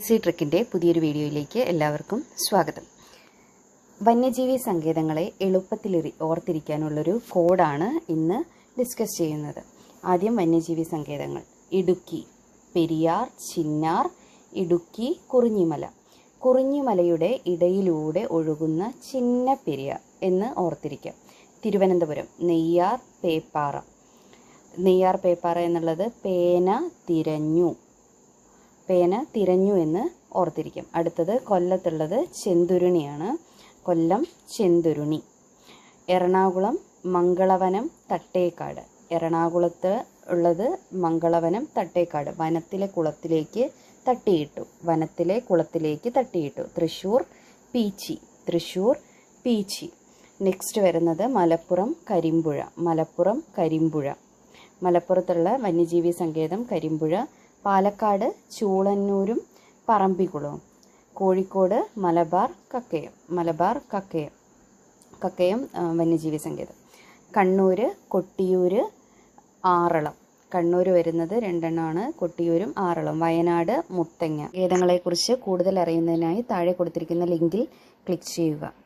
C ട്രിക്കിന്റെ പുതിയൊരു വീഡിയോയിലേക്ക് എല്ലാവർക്കും സ്വാഗതം. വന്യജീവി സങ്കേതങ്ങളെ എളുപ്പത്തിൽ ഓർത്തിരിക്കാനുള്ളൊരു കോഡാണ് ഇന്ന് ഡിസ്കസ് ചെയ്യുന്നത്. ആദ്യം വന്യജീവി സങ്കേതങ്ങൾ. ഇടുക്കി പെരിയാർ ചിന്നാർ ഇടുക്കി കുറിഞ്ഞിമല. കുറിഞ്ഞിമലയുടെ ഇടയിലൂടെ ഒഴുകുന്ന ചിന്ന പെരിയാർ എന്ന് ഓർത്തിരിക്കാം. തിരുവനന്തപുരം നെയ്യാർ പേപ്പാറ. നെയ്യാർ പേപ്പാറ എന്നുള്ളത് പേന തിരഞ്ഞു. പേന തിരഞ്ഞു എന്ന് ഓർത്തിരിക്കും. അടുത്തത് കൊല്ലത്തുള്ളത് ചെന്തുരുണിയാണ്. കൊല്ലം ചെന്തുരുണി. എറണാകുളം മംഗളവനം തട്ടേക്കാട്. എറണാകുളത്ത് ഉള്ളത് മംഗളവനം തട്ടേക്കാട്. വനത്തിലെ കുളത്തിലേക്ക് തട്ടിയിട്ടു. വനത്തിലെ കുളത്തിലേക്ക് തട്ടിയിട്ടു. തൃശ്ശൂർ പീച്ചി. തൃശ്ശൂർ പീച്ചി. നെക്സ്റ്റ് വരുന്നത് മലപ്പുറം കരിമ്പുഴ. മലപ്പുറം കരിമ്പുഴ. മലപ്പുറത്തുള്ള വന്യജീവി സങ്കേതം കരിമ്പുഴ. പാലക്കാട് ചൂളന്നൂരും പറമ്പിക്കുളവും കോഴിക്കോട് മലബാർ കക്കയം. മലബാർ കക്കയം. കക്കയം വന്യജീവി സങ്കേതം. കണ്ണൂർ കൊട്ടിയൂർ ആറളം. കണ്ണൂർ വരുന്നത് രണ്ടെണ്ണമാണ്. കൊട്ടിയൂരും ആറളം. വയനാട് മുത്തങ്ങ. വേദങ്ങളെക്കുറിച്ച് കൂടുതൽ അറിയുന്നതിനായി താഴെ കൊടുത്തിരിക്കുന്ന ലിങ്കിൽ ക്ലിക്ക് ചെയ്യുക.